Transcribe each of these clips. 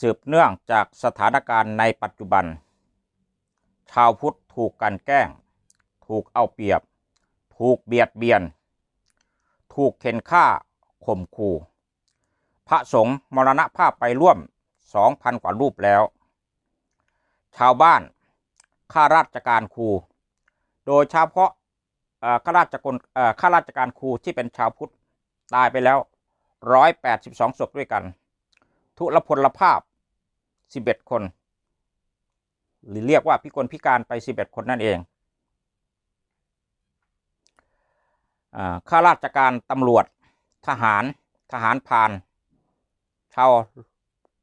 สืบเนื่องจากสถานการณ์ในปัจจุบัน ชาวพุทธถูกกันแกล้ง ถูกเอาเปรียบ ถูกเบียดเบียน ถูกเข็นฆ่าข่มขู่พระสงฆ์มรณภาพไปร่วม 2,000 กว่ารูปแล้ว ชาวบ้านข้าราชการครู โดยเฉพาะข้าราชการข้าราชการครูที่เป็นชาวพุทธตายไปแล้ว 182ศพด้วยกัน ทุรพลภาพ 11 คน หรือเรียกว่าพิกลพิการไป 11 คนนั่นเองข้าราชการตำรวจทหารทหารพรานชาว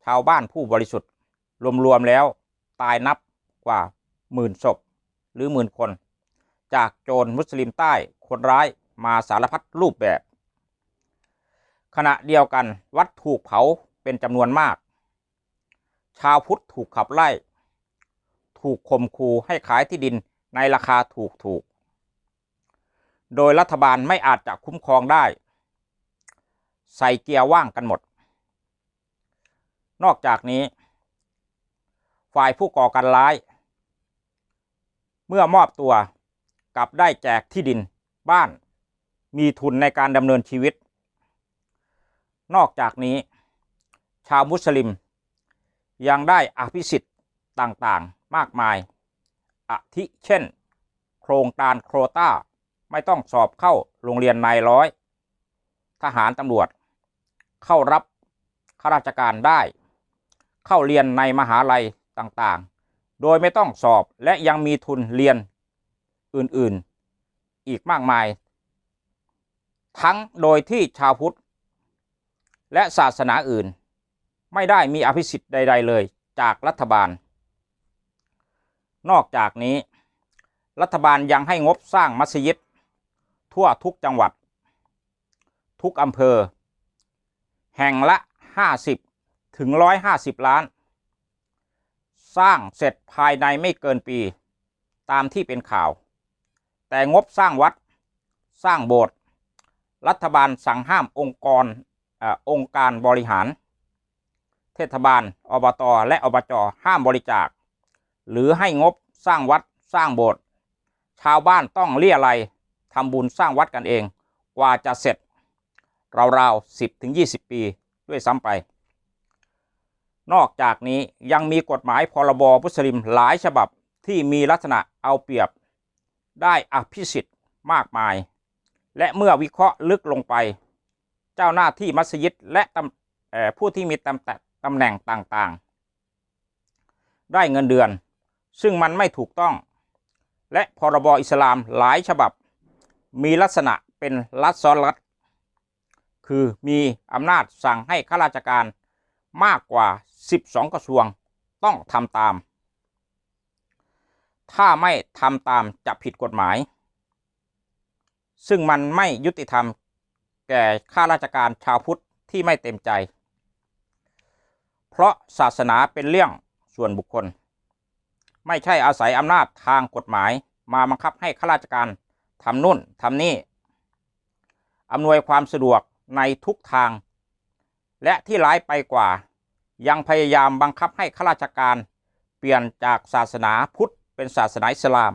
ชาวบ้านผู้บริสุทธิ์ รวม ๆ แล้วตายนับกว่าหมื่นศพหรือหมื่นคน จากโจรมุสลิมใต้คนร้ายมาสารพัดรูปแบบ ขณะเดียวกันวัดถูกเผา เป็นจำนวนมาก ชาวพุทธถูกขับไล่ ถูกข่มขู่ให้ขายที่ดินในราคาถูกถูกๆโดยรัฐบาลไม่อาจจะคุ้มครองได้ ใส่เกียร์ว่างกันหมด นอกจากนี้ ฝ่ายผู้ก่อการร้าย เมื่อมอบตัวกลับได้แจกที่ดินบ้านมีทุนในการดำเนินชีวิต นอกจากนี้ ชาวมุสลิม ยังได้อภิสิทธิ์ต่างๆมากมายอาทิเช่น โครงการโครตาไม่ต้องสอบเข้าโรงเรียนนายร้อย ทหารตำรวจ เข้ารับข้าราชการได้ เข้าเรียนในมหาลัยต่างๆ โดยไม่ต้องสอบและยังมีทุนเรียนอื่นๆ อีกมากมาย ทั้งโดยที่ชาวพุทธ และศาสนาอื่น ไม่ได้มีอภิสิทธิ์ใด ๆ เลยจากรัฐบาล นอกจากนี้ รัฐบาลยังให้งบสร้างมัสยิด ทั่วทุกจังหวัด ทุกอำเภอ แห่งละ 50 ถึง 150 ล้าน สร้างเสร็จภายในไม่เกินปี ตามที่เป็นข่าว แต่งบสร้างวัด สร้างโบสถ์รัฐบาลสั่งห้ามองค์กรอองค์การบริหาร เทศบาล อบต และอบจ ห้ามบริจาค หรือให้งบสร้างวัดสร้างโบสถ์ชาวบ้านต้องเลี่ยไรทำบุญสร้างวัดกันเอง กว่าจะเสร็จ ราวๆ10ถึง20ปีด้วยซ้ำไป นอกจากนี้ยังมีกฎหมายพรบมุสลิมหลายฉบับที่มีลักษณะเอาเปรียบ ได้อภิสิทธิ์มากมาย และเมื่อวิเคราะห์ลึกลงไป เจ้าหน้าที่มัสยิดและผู้ที่มีตำแหน ตำแหน่งต่างๆ ได้เงินเดือน ซึ่งมันไม่ถูกต้อง และพรบอิสลามหลายฉบับ มีลักษณะเป็นรัฐซ้อนรัฐ คือมีอำนาจสั่งให้ข้าราชการมากกว่า 12 กระทรวงต้องทำตาม ถ้าไม่ทำตามจะผิดกฎหมาย ซึ่งมันไม่ยุติธรรมแก่ข้าราชการชาวพุทธที่ไม่เต็มใจ เพราะศาสนาเป็นเรื่องส่วนบุคคล ไม่ใช่อาศัยอำนาจทางกฎหมายมาบังคับให้ข้าราชการทำนู่นทำนี่อำนวยความสะดวกในทุกทาง และที่ร้ายไปกว่า ยังพยายามบังคับให้ข้าราชการ เปลี่ยนจากศาสนาพุทธเป็นศาสนาอิสลาม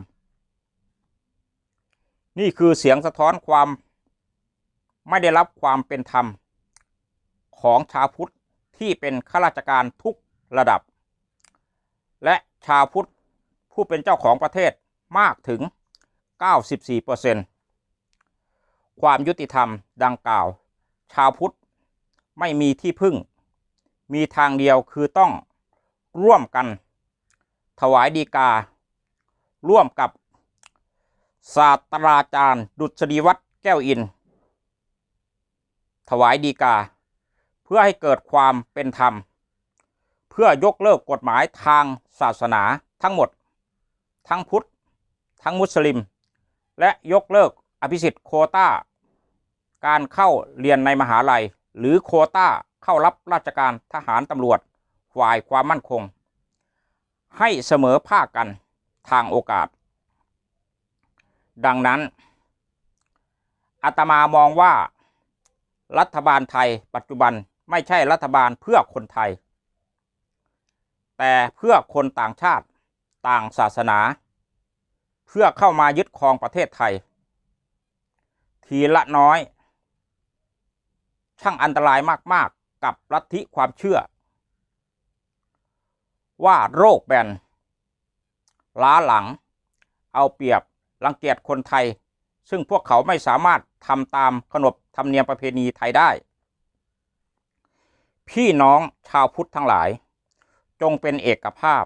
นี่คือเสียงสะท้อนความไม่ได้รับความเป็นธรรมของชาวพุทธ ที่เป็นข้าราชการทุกระดับ และชาวพุทธผู้เป็นเจ้าของประเทศมากถึง 94%ความยุติธรรมดังกล่าว ชาวพุทธไม่มีที่พึ่ง มีทางเดียวคือต้องร่วมกัน ถวายดีกา ร่วมกับ ศาสตราจารย์ ดุษฎีวัฒน์แก้วอิน ถวายดีกา พื่อให้เกิดความเป็นธรรม เพื่อยกเลิกกฎหมายทางศาสนาทั้งหมด ทั้งพุทธ ทั้งมุสลิม และยกเลิกอภิสิทธิ์โคต้า การเข้าเรียนในมหาลัย หรือโคต้าเข้ารับราชการทหารตำรวจฝ่ายความมั่นคง ให้เสมอภาคกันทางโอกาส ดังนั้นอาตมามองว่ารัฐบาลไทยปัจจุบัน ไม่ใช่รัฐบาลเพื่อคนไทย แต่เพื่อคนต่างชาติต่างศาสนา เพื่อเข้ามายึดครองประเทศไทย ทีละน้อย ช่างอันตรายมาก ๆ กับลัทธิความเชื่อ ว่าโรคแบนล้าหลัง เอาเปรียบรังเกียจคนไทย ซึ่งพวกเขาไม่สามารถทำตามขนบธรรมเนียมประเพณีไทยได้ พี่น้องชาวพุทธทั้งหลาย จงเป็นเอกภาพ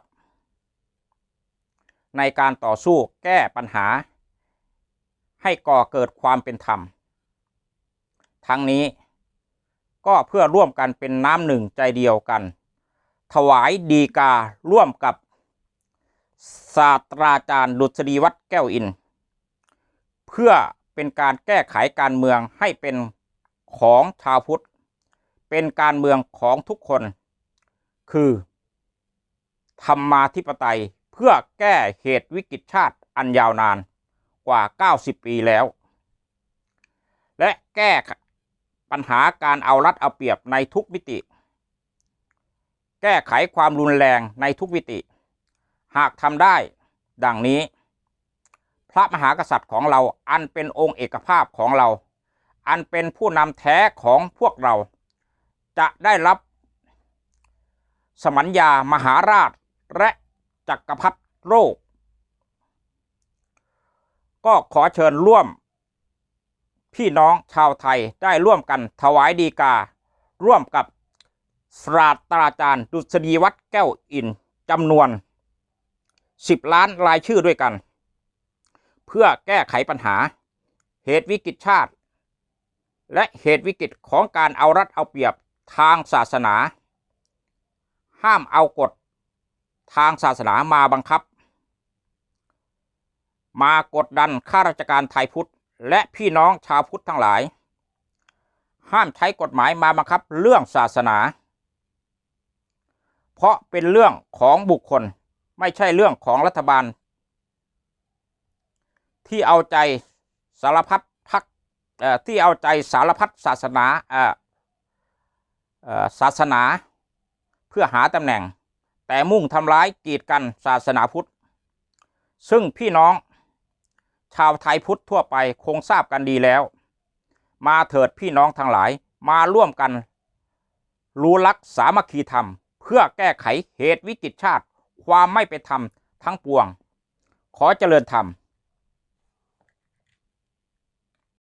ในการต่อสู้แก้ปัญหา ให้ก่อเกิดความเป็นธรรม ทั้งนี้ก็เพื่อร่วมกันเป็นน้ำหนึ่งใจเดียวกัน ถวายดีการ่วมกับ ศาสตราจารย์ดุษฎีวัดแก้วอิน เพื่อเป็นการแก้ไขการเมืองให้เป็นของชาวพุทธ เป็นการเมืองของทุกคน คือธรรมาธิปไตยเพื่อแก้เหตุวิกฤตชาติอันยาวนานกว่า 90 ปีแล้ว และแก้ปัญหาการเอารัดเอาเปรียบในทุกมิติ แก้ไขความรุนแรงในทุกมิติ หากทำได้ดังนี้ พระมหากษัตริย์ของเราอันเป็นองค์เอกภาพของเรา อันเป็นผู้นำแท้ของพวกเรา จะได้รับ สมัญญามหาราชและจักรพรรดิโลก ก็ขอเชิญร่วม พี่น้องชาวไทยได้ร่วมกันถวายดีกา ร่วมกับศาสตราจารย์ ดุษฎีวัดแก้วอินจำนวน 10 ล้านรายชื่อด้วยกัน เพื่อแก้ไขปัญหา เหตุวิกฤตชาติ และเหตุวิกฤตของการเอารัดเอาเปรียบ ทางศาสนา ห้ามเอากฎทางศาสนามาบังคับ มากดดันข้าราชการไทยพุทธ และพี่น้องชาวพุทธทั้งหลาย ห้ามใช้กฎหมายมาบังคับเรื่องศาสนา เพราะเป็นเรื่องของบุคคลไม่ใช่เรื่องของรัฐบาล ที่เอาใจสารพัดพักที่เอาใจสารพัดศาสนาอ่อเอ่อ ศาสนาเพื่อหาตำแหน่ง แต่มุ่งทำร้ายกีดกันศาสนาพุทธ ซึ่งพี่น้องชาวไทยพุทธทั่วไปคงทราบกันดีแล้ว มาเถิดพี่น้องทั้งหลายมาร่วมกัน รู้ลักสามัคคีธรรม เพื่อแก้ไขเหตุวิกฤตชาติ ความไม่เป็นธรรมทั้งปวง ขอเจริญธรรม